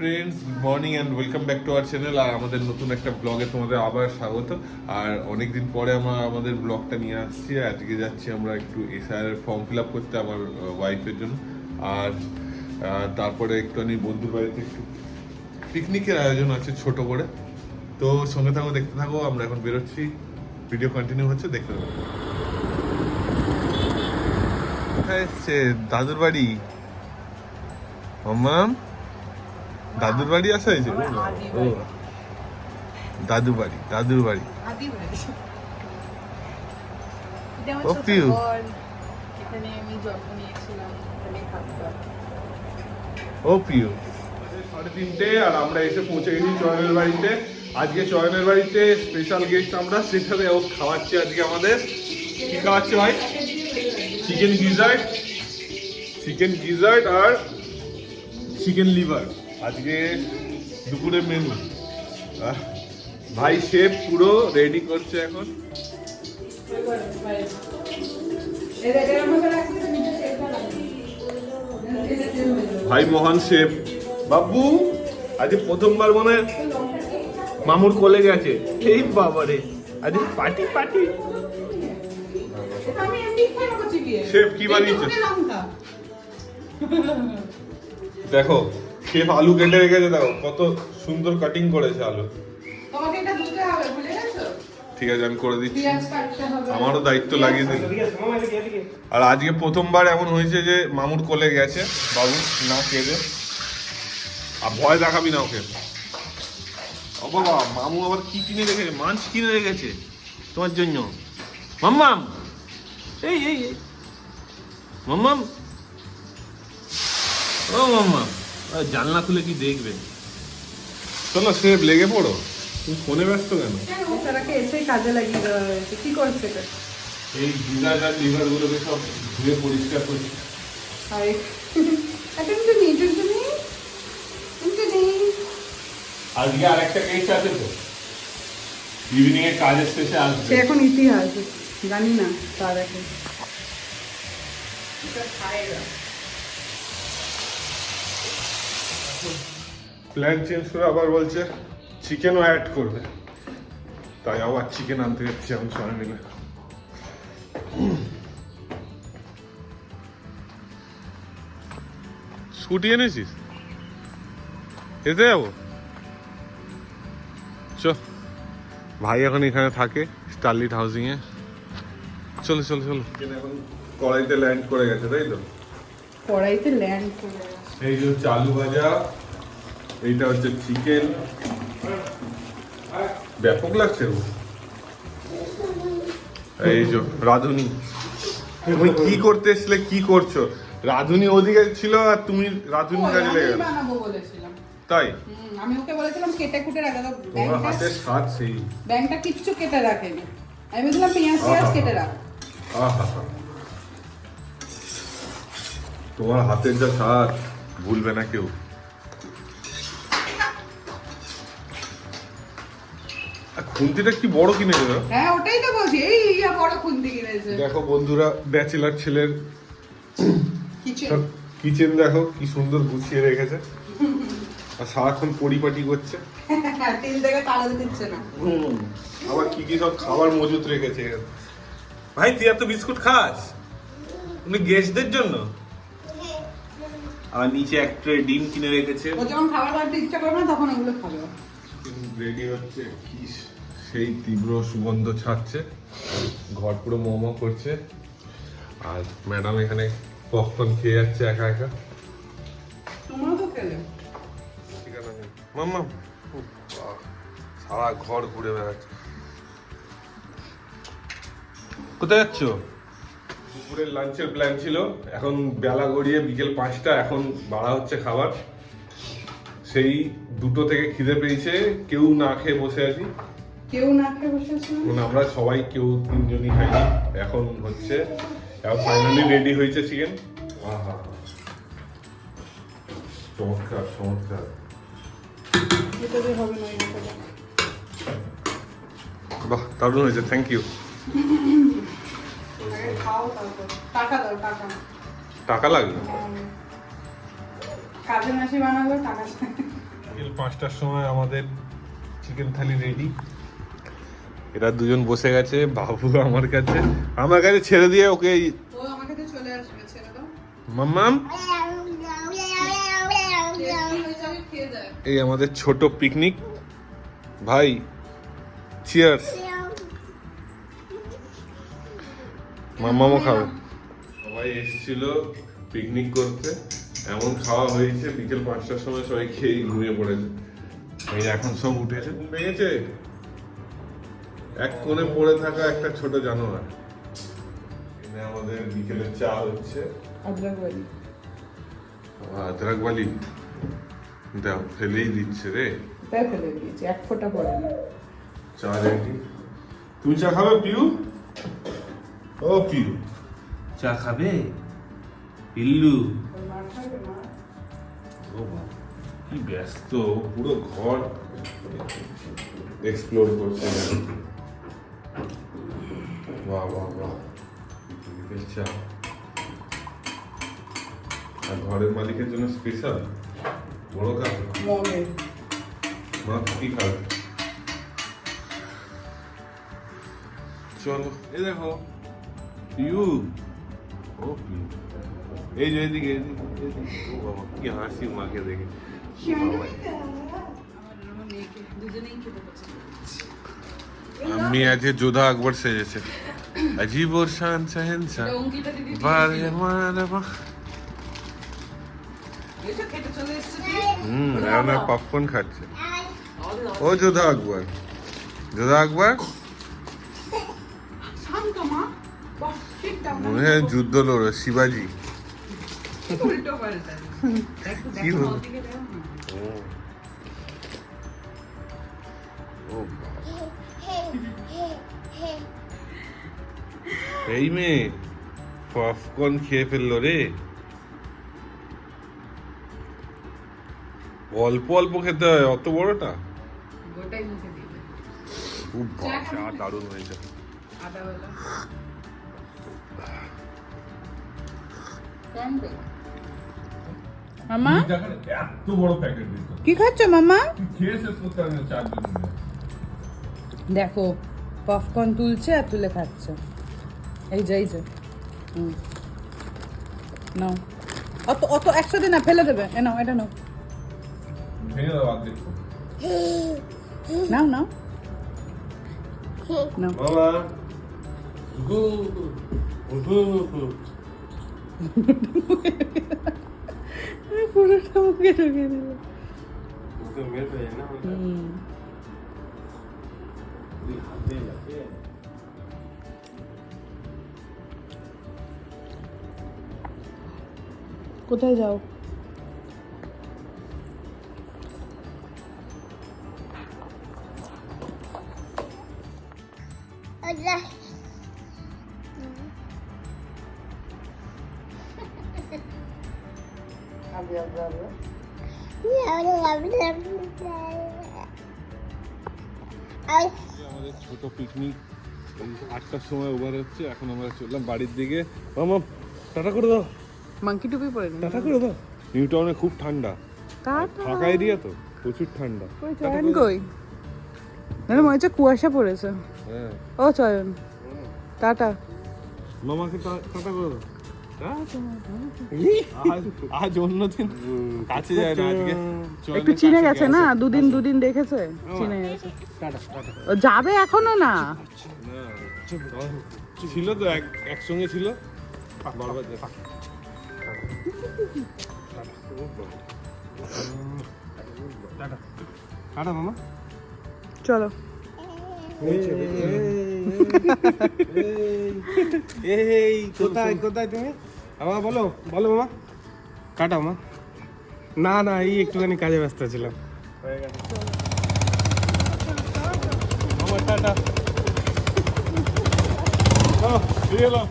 Friends good morning and welcome back to our channel আর আমাদের নতুন একটা ব্লগে তোমাদের আবার স্বাগত। আর অনেকদিন পরে আমরা আমাদের ব্লগটা নিয়ে আসছি। আজকে যাচ্ছি আমরা একটু এসআইআর ফর্ম ফিল আপ করতে আমার ওয়াইফের জন্য। আর তারপরে একটুখানি বন্ধুর বাড়িতে একটু পিকনিকের আয়োজন আছে ছোট করে। তো সঙ্গে থাকো, দেখতে থাকো, আমরা এখন বেরোচ্ছি। ভিডিও কন্টিনিউ হচ্ছে, দেখতে থাকো। কোথায় এসছে? দাদুর বাড়ি? দাদুর বাড়ি আসা হয়েছে ও। দাদু বাড়ি দাদুর বাড়ি। ও, ছোট পিউ। ঘর। এখানে আমি জন্ম নিয়েছিলাম এখানে থাকতাম। ও প্রিয় সাড়ে তিনটে আর আমরা এসে পৌঁছে গেছি চয়নের বাড়িতে। আজকে চয়নের বাড়িতে স্পেশাল গেস্ট আমরা সেখানে ও খাওয়াচ্ছে আজকে আমাদের। কি খাওয়াচ্ছে ভাই? চিকেন গিজার্ট চিকেন গিজার্ট আর চিকেন লিভার আজকে দুপুরে মেনু ভাই শেফ পুরো রেডি করছে এখন। ভাই মহান শেফ বাবু আজ প্রথমবার মনে হয় মামুর কোলে গেছে। এই বাবারে আজ পার্টি পার্টি শেফ কি বানিয়েছে? দেখো শেফ আলু কেটে রেখেছে দেখো কত সুন্দর কাটিং করেছে আলু। তোমাকে এটা ধুতে হবে ভুলে গেছো? ঠিক আছে আমি করে দিচ্ছি। পেঁয়াজ কাটতে হবে। আমারও দায়িত্ব লাগিয়ে দিল। আর আজকে প্রথমবার এমন হয়েছে যে মামুর কোলে গেছে বাবু না কেঁদে। আর ভয় দেখাবি না ওকে। ও বাবা মামু আবার কি কিনে রেখেছে? মাছ কিনে রেখেছে তোমার জন্য। মাম্মাম! এই এই। মাম্মাম! ও মাম্মাম! জানলা খুলে কি দেখবে? চলো সে লেগে পড়ো। তুমি ফোনে ব্যস্ত কেন? বেচারাকে এসেই কাজে লাগিয়ে দেওয়া হয়েছে। কি করছে এই গিজার আর লিভার গুলোকে সব ধুয়ে পরিষ্কার করছি। আর টুনটুনি টুনটুনি টুনটুনি কেস আছে তো। ইভিনিং এ কাজের শেষে সে আসবে এখন ইতিহাস জানি না তার এখন। প্ল্যান চেঞ্জ করে আবার বলছে চিকেনও অ্যাড করবে। তাই আবার চিকেন আনতে যাচ্ছি আমি সবাই মিলে। স্কুটি এনেছিস? এতে যাব? চ। ভাই এখন এখানে থাকে স্টারলিট হাউজিং এ। চলো চলো চলো। এখন কড়াইতে ল্যান্ড করে গেছে তাই তো? কড়াইতে ল্যান্ড করে এই যে হচ্ছে আলু ভাজা এইটা হচ্ছে চিকেন। ব্যাপক লাগছে। এই যে রাধুনি। তুমি কি করতে এসলে কি করছ? রাধুনি ওদিকে ছিল আর তুমি রাধুনি কাজে লেগে গেলে। তাই? আমি ওকে বলেছিলাম কেটে কুটে রাখা তো তোমার হাতের স্বাদ সেই। ব্যাংকটা কিচ্ছু কেটে রাখেনি। আমি বলছিলাম পেঁয়াজ পেঁয়াজ কেটে রাখ। আহা। তোমার হাতের যা স্বাদ। ভুলবে না কেউ। খুন্তিটা কি বড় কিনে দেবে? হ্যাঁ ওটাই তো বলছি এই ইয়া বড় খুন্তি কিনেছে। দেখো বন্ধুরা ব্যাচেলার ছেলের কিচেন। কিচেন দেখো কি সুন্দর গুছিয়ে রেখেছে। আর সারাক্ষণ পরিপাটি করছে। তেল থেকে তাড়া দিচ্ছে না। আবার কি কি সব খাবার মজুত রেখেছে ভাই তুই এত বিস্কুট খাস? তুমি গেস্টদের জন্য? আর নিচে এক ট্রে ডিম কিনে রেখেছে। ও যখন খাবার খাওয়াতে ইচ্ছা করবে না তখন ওগুলো খাবে রেডি হচ্ছে কি সেই তীব্র সুগন্ধ ছাড়ছে। ঘর পুরো মোমো করছে। আর ম্যাডাম এখানে পপকর্ন খেয়ে যাচ্ছে একা একা। তোমরাও তো খেলে। মাম্মা। সারা ঘর ঘুরে বেড়াচ্ছে। কোথায় যাচ্ছ? দুপুরের লাঞ্চের প্ল্যান ছিল। এখন বেলা গড়িয়ে বিকেল পাঁচটা এখন বাড়া হচ্ছে খাবার। সেই দুটো থেকে খিদে পেয়েছে কেউ না খেয়ে বসে আছি। কেউ না খেয়ে বসে আছে এখন আমরা সবাই কেউ তিনজনই খাইনি। এখন হচ্ছে এখন ফাইনালি রেডি হয়েছে চিকেন আহা। চমৎকার চমৎকার। বাহ দারুণ হয়েছে থ্যাংক ইউ আগে খাও তারপর টাকা দাও টাকা। টাকা লাগবে? কাজে মাসি বানালো টাকা চাই। বিকেল পাঁচটার সময় আমাদের চিকেন থালি রেডি এরা দুজন বসে গেছে বাবু আমার কাছে। আমার কাছে ছেড়ে দিয়ে ওকে ও আমার কাছে চলে আসবে ছেড়ে দাও। মাম্মাম টেস্টি যাবে খেয়ে দেয় এই আমাদের ছোট পিকনিক ভাই চিয়ার্স মাম্মামও খাবে। সবাই এসেছিল পিকনিক করতে। এমন খাওয়া হয়েছে বিকেল পাঁচটার সময় সবাই খেয়ে ঘুমিয়ে পড়েছে। এই এখন সব উঠেছে। ঘুম ভেঙেছে? এক কোণে পড়ে থাকা একটা ছোট জানোয়ার। এখানে আমাদের বিকেলে চা হচ্ছে। আদ্রাক বালি দাও ফেলেই দিচ্ছে রে। তাই ফেলে দিয়েছি এক ফোঁটা পড়ে না চা রেডি। তুমি চা খাবে পিউ? ও পিউ চা খাবে? পিল্লু। ও কি ব্যস্ত পুরো ঘর এক্সপ্লোর করছে। বাহ বাহ বাহ। চা। আর ঘরের মালিকের জন্য স্পেশাল বড় মগে মা কি খাবে? চলো। এই দেখো পিউ ও পিউ এই যে এদিকে এদিকে এদিকে। ও বাবা কি হাসি মাকে দেখে ও বাবা। আমার মেয়েকে দুজনেই খেতে পছন্দ করছে আমি আজকে যোধা আকবর সেজেছে अजीब और शान शहनशाह এটা অঙ্কিতা দিদি বারে দিয়েছিল। মারবা এসো খেতে চলে এসছে হুম এখন পপকর্ন খাচ্ছে ও যোধা আকবর যোধা আকবর শান্ত মা বাহ ঠিকঠাক মনে হয় যুদ্ধ লড়ো শিবাজি। কি হলো? এই মেয়ে পপকর্ন খেয়ে ফেলল রে। অল্প অল্প খেতে হয় অত বড়টা? গোটাই মুখে দিবে। খুব দারুণ হয়েছে। আদা মামা? এত বড় প্যাকেট কি খাচ্ছ, মামা? দেখো পপকর্ন তুলছে আর তুলে খাচ্ছে। এই যে এই যে। নাও। অত অত একসাথে না, ফেলে দেবে। এ নাও, এটা নাও। নাও নাও। নাও। কোথায় যাও? আমাদের ছোট পিকনিক আটটার সময় ওভার হচ্ছে এখন আমরা চললাম বাড়ির দিকে। মামা টাটা করে দাও। মাংকি টুপি পরে টাটা করে দাও। নিউ টাউনে খুব ঠান্ডা। ফাঁকা এরিয়া তো প্রচুর ঠান্ডা। চয়ন কই? না মনে হচ্ছে কুয়াশা পড়েছে। হ্যাঁ। ও চয়ন। টাটা। মামাকে টাটা করে দাও। আজ আজ অন্যদিন কাছে যায় না আজকে একটু চিনে গেছে না দুদিন দুদিন দেখেছে চিনে গেছে ও যাবে এখনও না না, ছিল তো এক একসঙ্গে ছিল টাটা মামা চলো এই কোথায় কোথায় তুমি মামা বলো বলো মামা কাটা মামা না না এই একটুখানি কাজে ব্যস্ত ছিলাম মামা টাটা চলো, বেরিয়ে এলাম